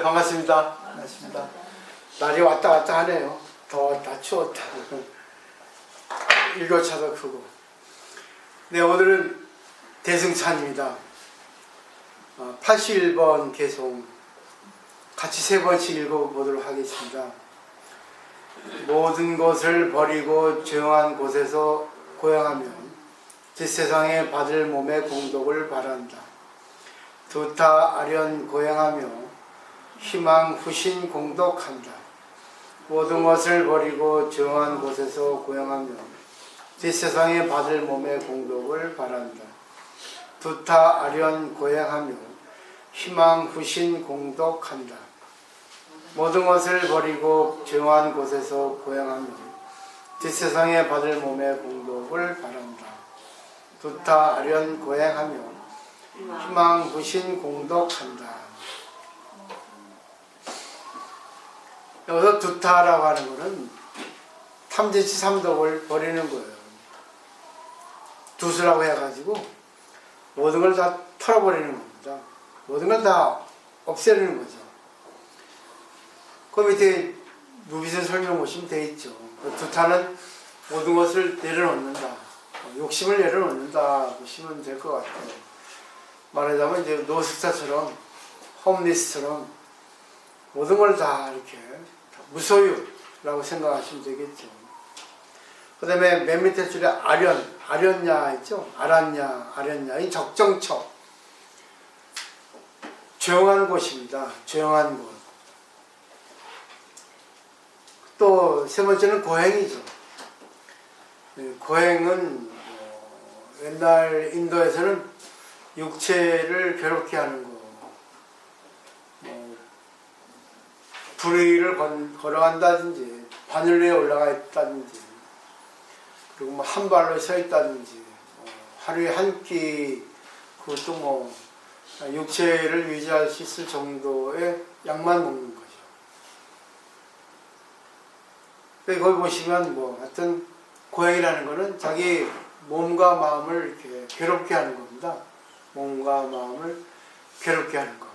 네, 반갑습니다. 반갑습니다. 날이 왔다 갔다 하네요. 더웠다, 추웠다. 일교차도 크고. 네, 오늘은 대승찬입니다. 어, 81번 개송 같이 세 번씩 읽어보도록 하겠습니다. 모든 것을 버리고 조용한 곳에서 고향하면 뒷세상에 받을 몸의 공덕을 바란다. 두타 아련 고향하며 희망 후신 공덕한다. 모든 것을 버리고 조용한 곳에서 고향하며 뒷세상에 받을 몸의 공덕을 바란다. 두타 아련 고향하며 희망 후신 공덕한다. 모든 것을 버리고 조용한 곳에서 고향하며 뒷세상에 받을 몸의 공덕을 바란다. 두타 아련 고향하며 희망 후신 공덕한다. 여기서 두타라고 하는 것은 탐진치 삼독을 버리는 거예요. 두수라고 해가지고 모든 걸 다 털어버리는 겁니다. 모든 걸 다 없애는 거죠. 그 밑에 누비슨 설명 보시면 돼 있죠. 그 두타는 모든 것을 내려놓는다. 어, 욕심을 내려놓는다 보시면 될 것 같아요. 말하자면 이제 노숙자처럼 홈리스처럼 모든 걸 다 이렇게 무소유라고 생각하시면 되겠죠. 그 다음에 맨 밑에 줄에 아련, 아련냐 있죠? 아란냐, 아련냐. 이 적정처. 조용한 곳입니다. 조용한 곳. 또 세 번째는 고행이죠. 네, 고행은 어, 옛날 인도에서는 육체를 괴롭게 하는 거, 뭐 불의를 건, 걸어간다든지 바늘 위에 올라가 있다든지 그리고 뭐 한 발로 서 있다든지 어, 하루에 한 끼 그것도 뭐 육체를 유지할 수 있을 정도의 약만 먹는 거죠. 거기 보시면 뭐 하여튼 고행이라는 거는 자기 몸과 마음을 이렇게 괴롭게 하는 겁니다. 몸과 마음을 괴롭게 하는 것.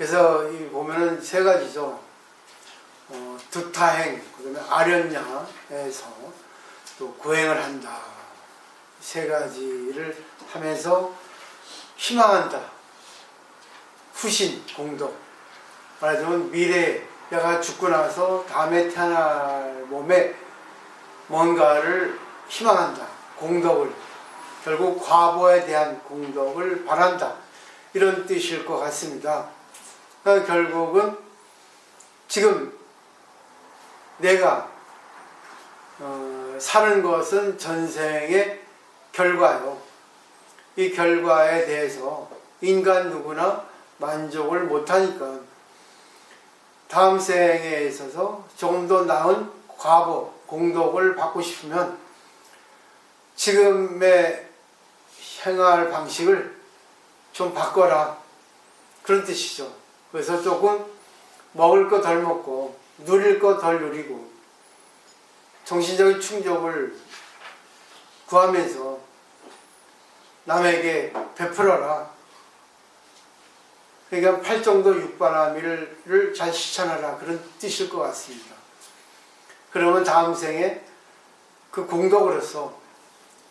그래서 이 보면은 세 가지죠. 어, 두타행, 그다음에 아련냐에서 또 고행을 한다. 세 가지를 하면서 희망한다. 후신, 공덕. 말하자면 미래, 내가 죽고 나서 다음에 태어날 몸에 뭔가를 희망한다. 공덕을. 결국 과보에 대한 공덕을 바란다. 이런 뜻일 것 같습니다. 그러니까 결국은 지금 내가 어, 사는 것은 전생의 결과요. 이 결과에 대해서 인간 누구나 만족을 못하니까 다음 생에 있어서 조금 더 나은 과보, 공덕을 받고 싶으면 지금의 생활 방식을 좀 바꿔라. 그런 뜻이죠. 그래서 조금 먹을 거 덜 먹고 누릴 거 덜 누리고 정신적인 충족을 구하면서 남에게 베풀어라. 그러니까 팔정도 육바라밀을 잘 실천하라 그런 뜻일 것 같습니다. 그러면 다음 생에 그 공덕으로서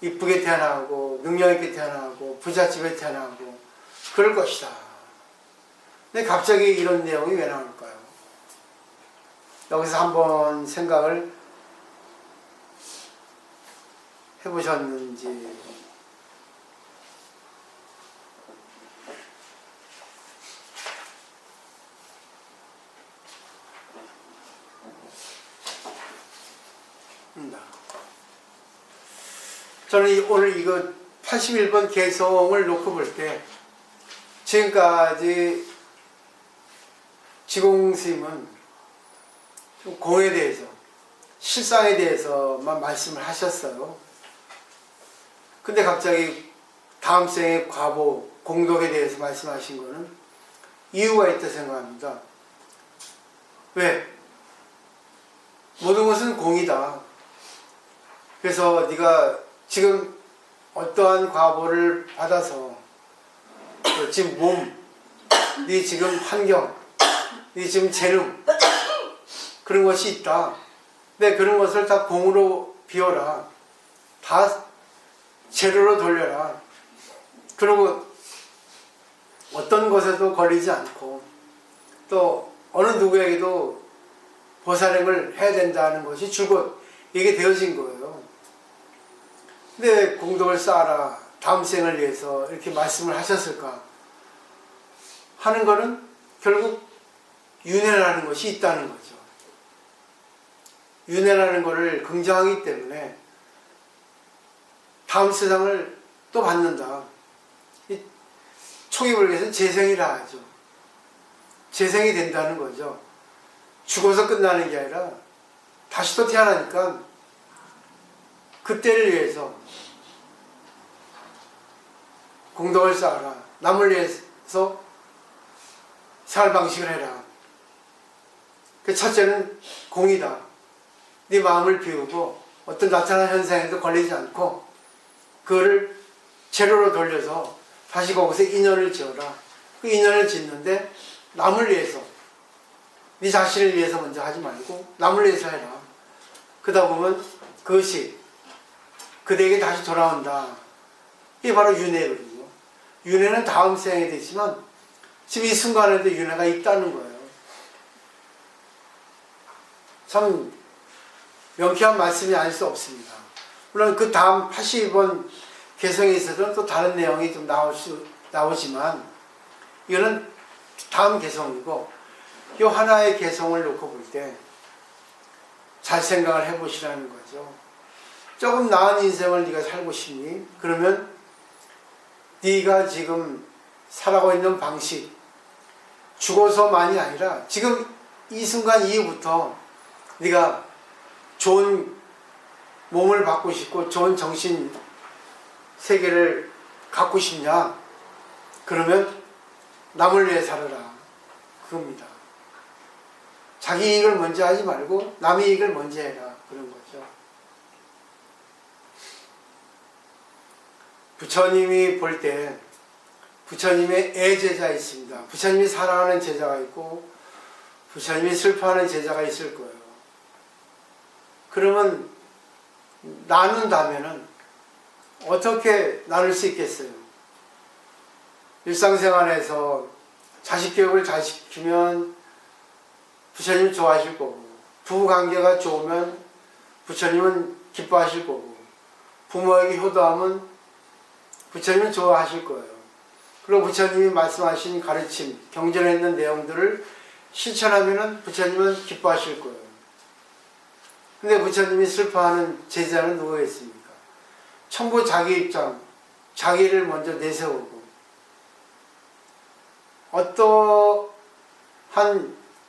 이쁘게 태어나고 능력 있게 태어나고 부잣집에 태어나고 그럴 것이다. 근데 갑자기 이런 내용이 왜 나올까요? 여기서 한번 생각을 해보셨는지 입니다. 저는 이- 오늘 이거 81번 개성을 놓고 볼 때 지금까지 지공 스님은 좀 공에 대해서 실상에 대해서만 말씀을 하셨어요. 근데 갑자기 다음 생의 과보 공덕에 대해서 말씀하신 거는 이유가 있다 생각합니다. 왜? 모든 것은 공이다. 그래서 네가 지금 어떠한 과보를 받아서 또 지금 몸, 네 지금 환경, 네 지금 재능 그런 것이 있다. 네 그런 것을 다 공으로 비워라. 다 재료로 돌려라. 그리고 어떤 것에도 걸리지 않고 또 어느 누구에게도 보살행을 해야 된다는 것이 줄곧 이게 되어진 거예요. 근데 왜 공덕을 쌓아라 다음 생을 위해서 이렇게 말씀을 하셨을까 하는 거는 결국 윤회라는 것이 있다는 거죠. 윤회라는 것을 긍정하기 때문에 다음 세상을 또 받는다. 위해서 재생이라 하죠. 재생이 된다는 거죠. 죽어서 끝나는 게 아니라 다시 또 태어나니까 그때를 위해서 공덕을 쌓아라. 남을 위해서 생활 방식을 해라. 그 첫째는 공이다. 네 마음을 비우고 어떤 나타난 현상에도 걸리지 않고 그거를 재료로 돌려서 다시 거기서 인연을 지어라. 그 인연을 짓는데 남을 위해서 네 자신을 위해서 먼저 하지 말고 남을 위해서 해라. 그러다 보면 그것이 그대에게 다시 돌아온다. 이게 바로 윤회거든요. 윤회는 다음 생에 되지만 지금 이 순간에도 윤회가 있다는 거예요. 참 명쾌한 말씀이 아닐 수 없습니다. 물론 그 다음 82번 개성에 있어서는 또 다른 내용이 좀 나올 수, 나오지만 이거는 다음 개성이고 이 하나의 개성을 놓고 볼 때 잘 생각을 해보시라는 거죠. 조금 나은 인생을 네가 살고 싶니? 그러면 네가 지금 살아가고 있는 방식 죽어서만이 아니라 지금 이 순간 이후부터 네가 좋은 몸을 받고 싶고 좋은 정신 세계를 갖고 싶냐? 그러면 남을 위해 살아라. 그겁니다. 자기 이익을 먼저 하지 말고 남의 이익을 먼저 해라. 그런 거죠. 부처님이 볼 때 부처님의 애제자 있습니다. 부처님이 사랑하는 제자가 있고 부처님이 슬퍼하는 제자가 있을 거예요. 그러면 나눈다면은 어떻게 나눌 수 있겠어요? 일상생활에서 자식 교육을 잘 시키면 부처님 좋아하실 거고 부부 관계가 좋으면 부처님은 기뻐하실 거고 부모에게 효도하면 부처님은 좋아하실 거예요. 그리고 부처님이 말씀하신 가르침, 경전에 있는 내용들을 실천하면 부처님은 기뻐하실 거예요. 근데 부처님이 슬퍼하는 제자는 누가 있습니까? 전부 자기 입장, 자기를 먼저 내세우고 어떠한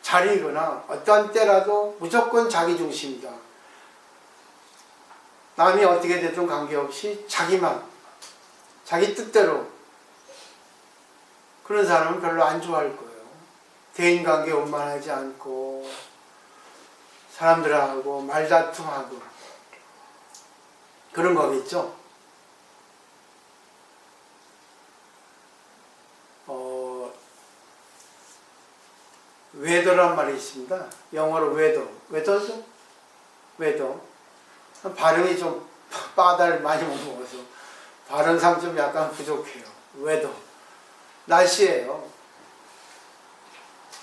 자리거나 어떠한 때라도 무조건 자기 중심이다. 남이 어떻게 되든 관계없이 자기만, 자기 뜻대로 그런 사람은 별로 안 좋아할 거예요. 대인 관계 원만하지 않고 사람들하고 말다툼하고 그런 거겠죠. 어, 웨더란 말이 있습니다. 영어로 웨더. 웨더죠? 웨더. 발음이 좀 빠달 많이 못 먹어서 발음상 좀 약간 부족해요. 웨더. 날씨예요.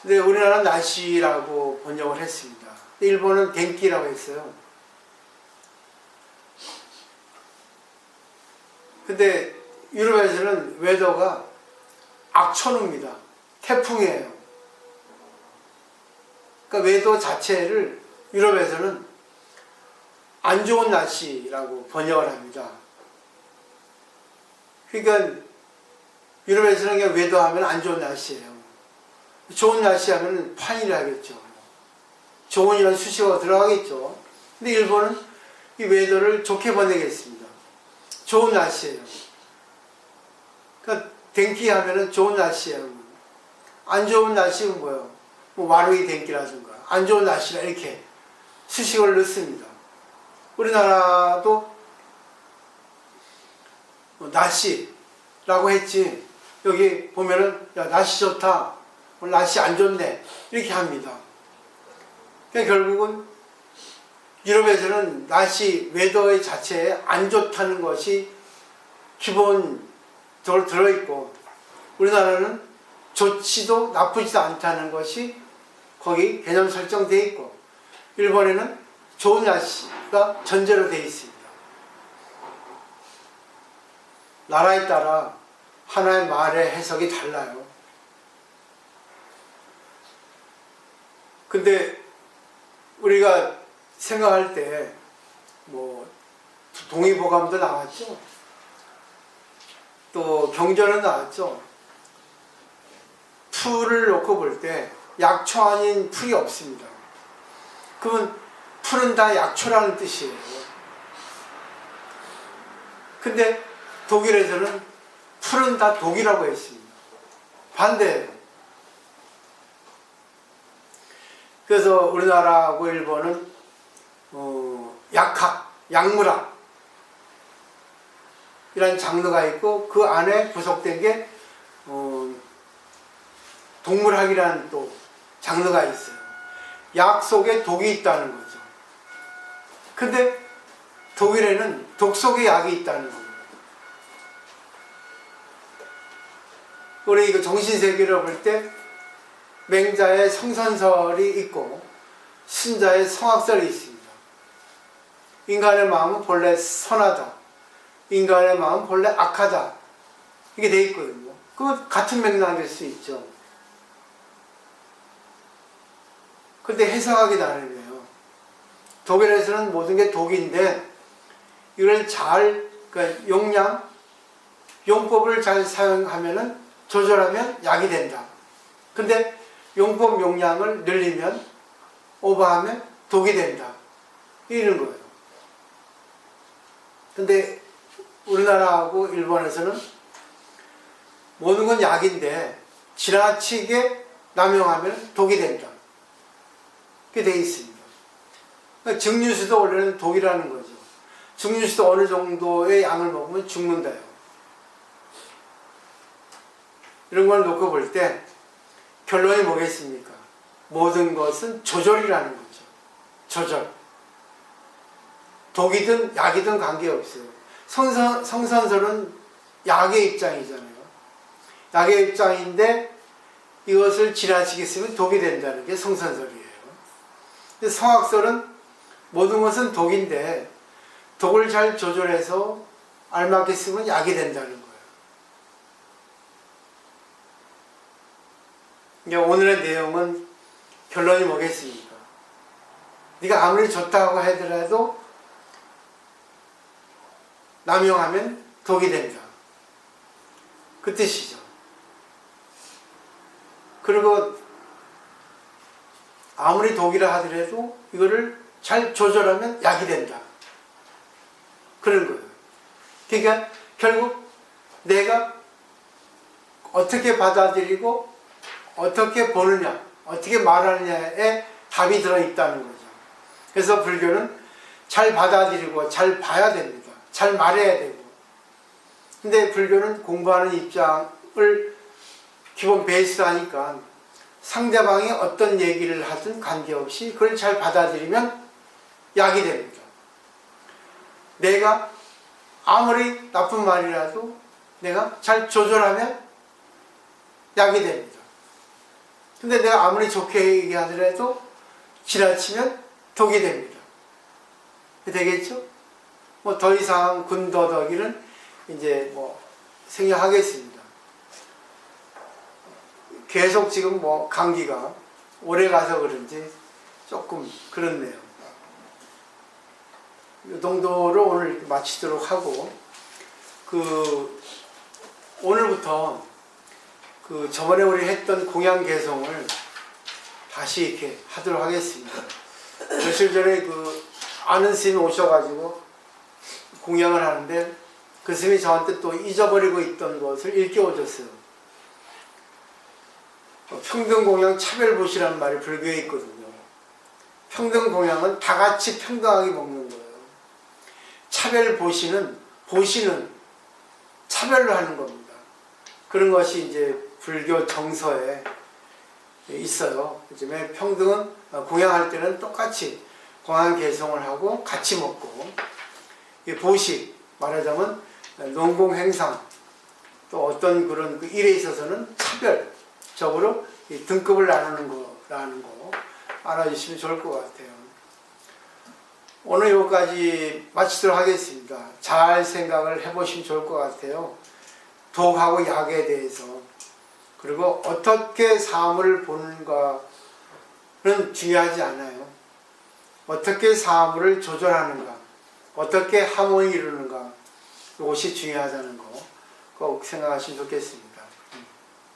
근데 우리나라는 날씨라고 번역을 했습니다. 일본은 덴기라고 했어요. 근데 유럽에서는 웨더가 악천후입니다. 태풍이에요. 그러니까 웨더 자체를 유럽에서는 안 좋은 날씨라고 번역을 합니다. 그러니까 유럽에서는 그냥 웨더 하면 안 좋은 날씨예요. 좋은 날씨 하면 판이를 하겠죠. 좋은이라는 수식어가 들어가겠죠. 근데 일본은 이 웨더를 좋게 번역했습니다. 좋은 날씨예요. 그러니까 댕기 하면은 좋은 날씨예요. 안 좋은 날씨는 뭐예요? 뭐 와루이 댕기라든가 안 좋은 날씨라 이렇게 수식어를 넣습니다. 우리나라도 뭐 날씨라고 했지 여기 보면은 야 날씨 좋다 오늘 날씨 안 좋네 이렇게 합니다. 결국은 유럽에서는 날씨 웨더의 자체에 안 좋다는 것이 기본적으로 들어있고 우리나라는 좋지도 나쁘지도 않다는 것이 거기 개념 설정되어 있고 일본에는 좋은 날씨가 전제로 되어 있습니다. 나라에 따라 하나의 말의 해석이 달라요. 근데 우리가 생각할 때 뭐 동의보감도 나왔죠. 또 경전은 나왔죠. 풀을 놓고 볼 때 약초 아닌 풀이 없습니다. 그러면 풀은 다 약초라는 뜻이에요. 근데 독일에서는 풀은 다 독이라고 했습니다. 반대예요. 그래서 우리나라하고 일본은 어, 약학, 약물학 이런 장르가 있고 그 안에 부속된 게 어, 동물학이라는 또 장르가 있어요. 약 속에 독이 있다는 거죠. 근데 독일에는 독 속에 약이 있다는 거예요. 우리 이거 정신세계를 볼 때 맹자의 성선설이 있고 신자의 성악설이 있습니다. 인간의 마음은 본래 선하다. 인간의 마음은 본래 악하다. 이게 돼 있거든요. 그 같은 맥락일 수 있죠. 근데 해석하기 나름이에요. 독일에서는 모든 게 독인데 이걸 잘 그러니까 용량 용법을 잘 사용하면은 조절하면 약이 된다. 근데 용법 용량을 늘리면 오버하면 독이 된다. 이런 거예요. 근데 우리나라하고 일본에서는 모든 건 약인데 지나치게 남용하면 독이 된다. 그게 돼 있습니다. 그러니까 증류수도 원래는 독이라는 거죠. 증류수도 어느 정도의 양을 먹으면 죽는다요. 이런 걸 놓고 볼 때 결론이 뭐겠습니까? 모든 것은 조절이라는 거죠. 조절. 독이든 약이든 관계없어요. 성선, 성선설은 약의 입장이잖아요. 약의 입장인데 이것을 지나치게 쓰면 독이 된다는 게 성선설이에요. 성악설은 모든 것은 독인데 독을 잘 조절해서 알맞게 쓰면 약이 된다는 거예요. 이제 오늘의 내용은 결론이 뭐겠습니까? 네가 아무리 좋다고 하더라도 남용하면 독이 된다. 그 뜻이죠. 그리고 아무리 독이라 하더라도 이거를 잘 조절하면 약이 된다. 그런 거예요. 그러니까 결국 내가 어떻게 받아들이고 어떻게 보느냐, 어떻게 말하느냐에 답이 들어있다는 거죠. 그래서 불교는 잘 받아들이고 잘 봐야 됩니다. 잘 말해야 되고. 근데 불교는 공부하는 입장을 기본 베이스로 하니까 상대방이 어떤 얘기를 하든 관계없이 그걸 잘 받아들이면 약이 됩니다. 내가 아무리 나쁜 말이라도 내가 잘 조절하면 약이 됩니다. 근데 내가 아무리 좋게 얘기하더라도 지나치면 독이 됩니다. 되겠죠? 뭐 더 이상 군더더기는 이제 뭐 생략하겠습니다. 계속 지금 뭐 감기가 오래 가서 그런지 조금 그렇네요. 이 정도로 오늘 마치도록 하고 그 오늘부터 그 저번에 우리 했던 공양 개성을 다시 이렇게 하도록 하겠습니다. 며칠 전에 그 아는 스님이 오셔가지고 공양을 하는데 그 스님이 저한테 또 잊어버리고 있던 것을 일깨워줬어요. 평등 공양 차별보시라는 말이 불교에 있거든요. 평등 공양은 다 같이 평등하게 먹는 거예요. 차별보시는, 보시는 차별로 하는 겁니다. 그런 것이 이제 불교 정서에 있어요. 요즘에 평등은 어, 공양할 때는 똑같이 공양 개성을 하고 같이 먹고 이 보식 말하자면 농공 행상 또 어떤 그런 그 일에 있어서는 차별적으로 이 등급을 나누는 거라는 거 알아주시면 좋을 것 같아요. 오늘 여기까지 마치도록 하겠습니다. 잘 생각을 해보시면 좋을 것 같아요. 독하고 약에 대해서 그리고 어떻게 사물을 보는가는 중요하지 않아요. 어떻게 사물을 조절하는가, 어떻게 하모니 이루는가 이것이 중요하다는 거 꼭 생각하시면 좋겠습니다.